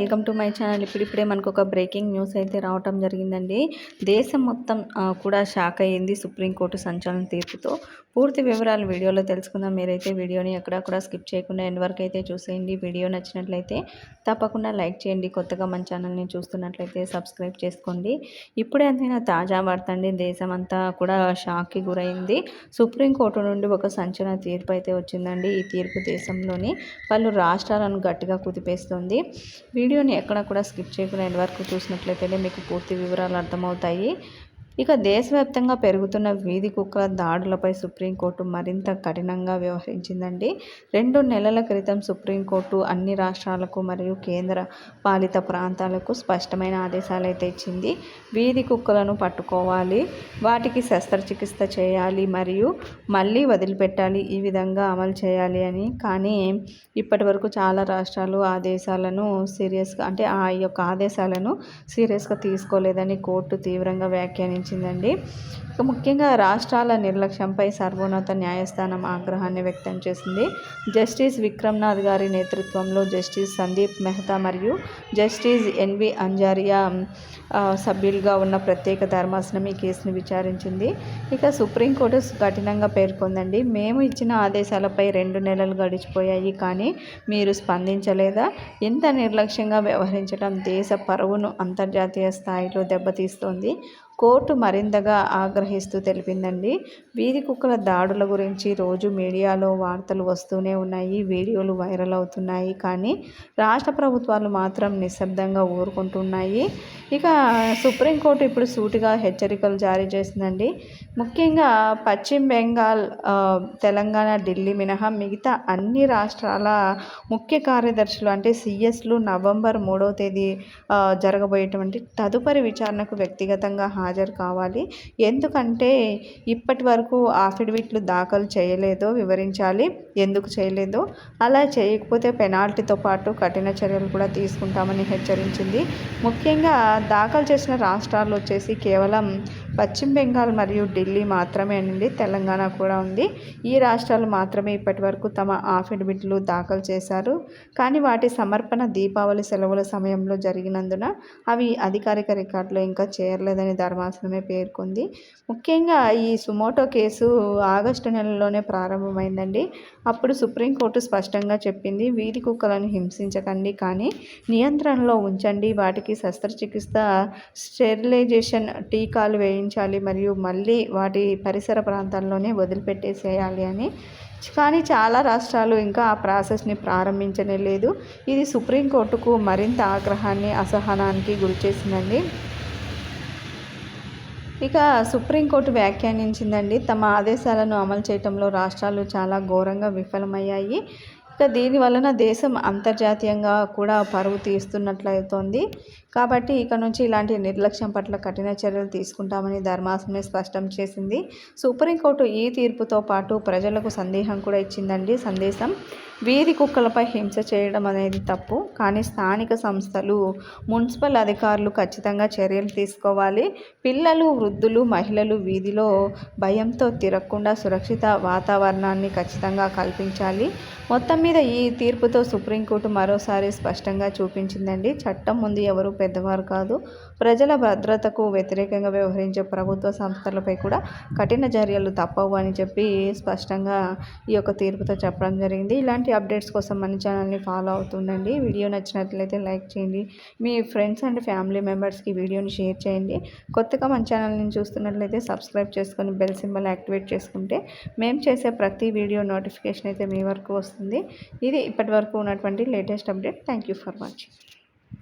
Welcome to my channel. ఇప్పుడిప్పుడే మనకు ఒక బ్రేకింగ్ న్యూస్ అయితే రావటం జరిగిందండి. దేశం మొత్తం కూడా షాక్ అయ్యింది సుప్రీంకోర్టు సంచలన తీర్పుతో. పూర్తి వివరాలు వీడియోలో తెలుసుకుందాం. మీరైతే వీడియోని ఎక్కడ కూడా స్కిప్ చేయకుండా ఎండ్ వరకు అయితే చూసేయండి. వీడియో నచ్చినట్లయితే తప్పకుండా లైక్ చేయండి. కొత్తగా మన ఛానల్ని చూస్తున్నట్లయితే సబ్స్క్రైబ్ చేసుకోండి. ఇప్పుడే అంతైనా తాజా వార్త అండి. దేశం అంతా కూడా షాక్కి గురైంది. సుప్రీంకోర్టు నుండి ఒక సంచలన తీర్పు అయితే వచ్చిందండి. ఈ తీర్పు దేశంలోని పలు రాష్ట్రాలను గట్టిగా కుదిపేస్తుంది. వీడియోని ఎక్కడ కూడా స్కిప్ చేయకుండా ఎండ్ వరకు చూసినట్లయితేనే మీకు పూర్తి వివరాలు అర్థమవుతాయి. ఇక దేశవ్యాప్తంగా పెరుగుతున్న వీధి కుక్కల దాడులపై సుప్రీంకోర్టు మరింత కఠినంగా వ్యవహరించిందండి. రెండు నెలల క్రితం సుప్రీంకోర్టు అన్ని రాష్ట్రాలకు మరియు కేంద్ర పాలిత ప్రాంతాలకు స్పష్టమైన ఆదేశాలు అయితే ఇచ్చింది. వీధి కుక్కలను పట్టుకోవాలి వాటికి శస్త్రచికిత్స చేయాలి మరియు మళ్ళీ వదిలిపెట్టాలి ఈ విధంగా అమలు చేయాలి అని. కానీ ఇప్పటి వరకు చాలా రాష్ట్రాలు ఆదేశాలను సీరియస్గా అంటే ఆ యొక్క ఆదేశాలను సీరియస్గా తీసుకోలేదని కోర్టు తీవ్రంగా వ్యాఖ్యానించింది. గమనించిందండి. ముఖ్యంగా రాష్ట్రాల నిర్లక్ష్యంపై సర్వోన్నత న్యాయస్థానం ఆగ్రహాన్ని వ్యక్తం చేసింది. జస్టిస్ విక్రమ్నాథ్ గారి నేతృత్వంలో జస్టిస్ సందీప్ మెహతా మరియు జస్టిస్ ఎన్వి అంజారియా సభ్యులుగా ఉన్న ప్రత్యేక ధర్మాసనం ఈ కేసును విచారించింది. ఇక సుప్రీంకోర్టు కఠినంగా పేర్కొందండి. మేము ఇచ్చిన ఆదేశాలపై రెండు నెలలు గడిచిపోయాయి కానీ మీరు స్పందించలేదా? ఎంత నిర్లక్ష్యంగా వ్యవహరించడం దేశ పరువును అంతర్జాతీయ స్థాయిలో దెబ్బతీస్తోంది. కోర్టు మరింతగా ఆగ్రహిస్తూ తెలిపిందండి. వీధి కుక్కల దాడుల గురించి రోజు మీడియాలో వార్తలు వస్తూనే ఉన్నాయి. వీడియోలు వైరల్ అవుతున్నాయి. కానీ రాష్ట్ర ప్రభుత్వాలు మాత్రం నిశ్శబ్దంగా ఊరుకుంటున్నాయి. ఇక సుప్రీంకోర్టు ఇప్పుడు సూటిగా హెచ్చరికలు జారీ చేసిందండి. ముఖ్యంగా పశ్చిమ బెంగాల్ తెలంగాణ ఢిల్లీ మినహా మిగతా అన్ని రాష్ట్రాల ముఖ్య కార్యదర్శులు అంటే సిఎస్లు నవంబర్ మూడవ తేదీ జరగబోయేటువంటి తదుపరి విచారణకు వ్యక్తిగతంగా హాజరు హాజరు కావాలి. ఎందుకంటే ఇప్పటి వరకు అఫిడవిట్లు దాఖలు చేయలేదో వివరించాలి ఎందుకు చేయలేదో అలా చేయకపోతే పెనాల్టీతో పాటు కఠిన చర్యలు కూడా తీసుకుంటామని హెచ్చరించింది. ముఖ్యంగా దాఖలు చేసిన రాష్ట్రాలు వచ్చేసి కేవలం పశ్చిమ బెంగాల్ మరియు ఢిల్లీ మాత్రమే అండి తెలంగాణ కూడా ఉంది. ఈ రాష్ట్రాలు మాత్రమే ఇప్పటి వరకు తమ ఆఫిడవిట్లు దాఖలు చేశారు. కానీ వాటి సమర్పణ దీపావళి సెలవుల సమయంలో జరిగినందున అవి అధికారిక రికార్డులో ఇంకా చేరలేదని ధర్మాసనమే పేర్కొంది. ముఖ్యంగా ఈ సుమోటో కేసు ఆగస్టు నెలలోనే ప్రారంభమైందండి. అప్పుడు సుప్రీంకోర్టు స్పష్టంగా చెప్పింది వీధి కుక్కలను హింసించకండి కానీ నియంత్రణలో ఉంచండి. వాటికి శస్త్రచికిత్స స్టెరిలైజేషన్ టీకాలు వేయించాలి మరియు మళ్ళీ వాటి పరిసర ప్రాంతాల్లోనే వదిలిపెట్టేసేయాలి అని. కానీ చాలా రాష్ట్రాలు ఇంకా ఆ ప్రాసెస్ని ప్రారంభించనే లేదు. ఇది సుప్రీంకోర్టుకు మరింత ఆగ్రహాన్ని అసహనానికి గురిచేసిందండి ఇక సుప్రీంకోర్టు వ్యాఖ్యానించిందండి. తమ ఆదేశాలను అమలు చేయడంలో రాష్ట్రాలు చాలా ఘోరంగా విఫలమయ్యాయి. దీని వలన దేశం అంతర్జాతీయంగా కూడా పరువు తీస్తున్నట్లయితోంది. కాబట్టి ఇక నుంచి ఇలాంటి నిర్లక్ష్యం పట్ల కఠిన చర్యలు తీసుకుంటామని ధర్మాసనం స్పష్టం చేసింది. సుప్రీంకోర్టు ఈ తీర్పుతో పాటు ప్రజలకు సందేహం కూడా ఇచ్చిందండి సందేశం. వీధి కుక్కలపై హింస చేయడం అనేది తప్పు. కానీ స్థానిక సంస్థలు మున్సిపల్ అధికారులు ఖచ్చితంగా చర్యలు తీసుకోవాలి. పిల్లలు వృద్ధులు మహిళలు వీధిలో భయంతో తిరగకుండా సురక్షిత వాతావరణాన్ని ఖచ్చితంగా కల్పించాలి. మొత్తం మీద ఈ తీర్పుతో సుప్రీంకోర్టు మరోసారి స్పష్టంగా చూపించిందండి. చట్టం ముందు ఎవరు పెద్దవారు కాదు. ప్రజల భద్రతకు వ్యతిరేకంగా వ్యవహరించే ప్రభుత్వ సంస్థలపై కూడా కఠిన చర్యలు తప్పవు అని చెప్పి స్పష్టంగా ఈ యొక్క తీర్పుతో చెప్పడం జరిగింది. ఇలాంటి అప్డేట్స్ కోసం మన ఛానల్ని ఫాలో అవుతుండండి. వీడియో నచ్చినట్లయితే లైక్ చేయండి. మీ ఫ్రెండ్స్ అండ్ ఫ్యామిలీ మెంబర్స్కి వీడియోని షేర్ చేయండి. కొత్తగా మన ఛానల్ని చూస్తున్నట్లయితే సబ్స్క్రైబ్ చేసుకొని బెల్ సింబల్ యాక్టివేట్ చేసుకుంటే మేము చేసే ప్రతి వీడియో నోటిఫికేషన్ అయితే మీ వరకు వస్తుంది. ఇది ఇప్పటి వరకు ఉన్నటువంటి latest update. Thank you for watching.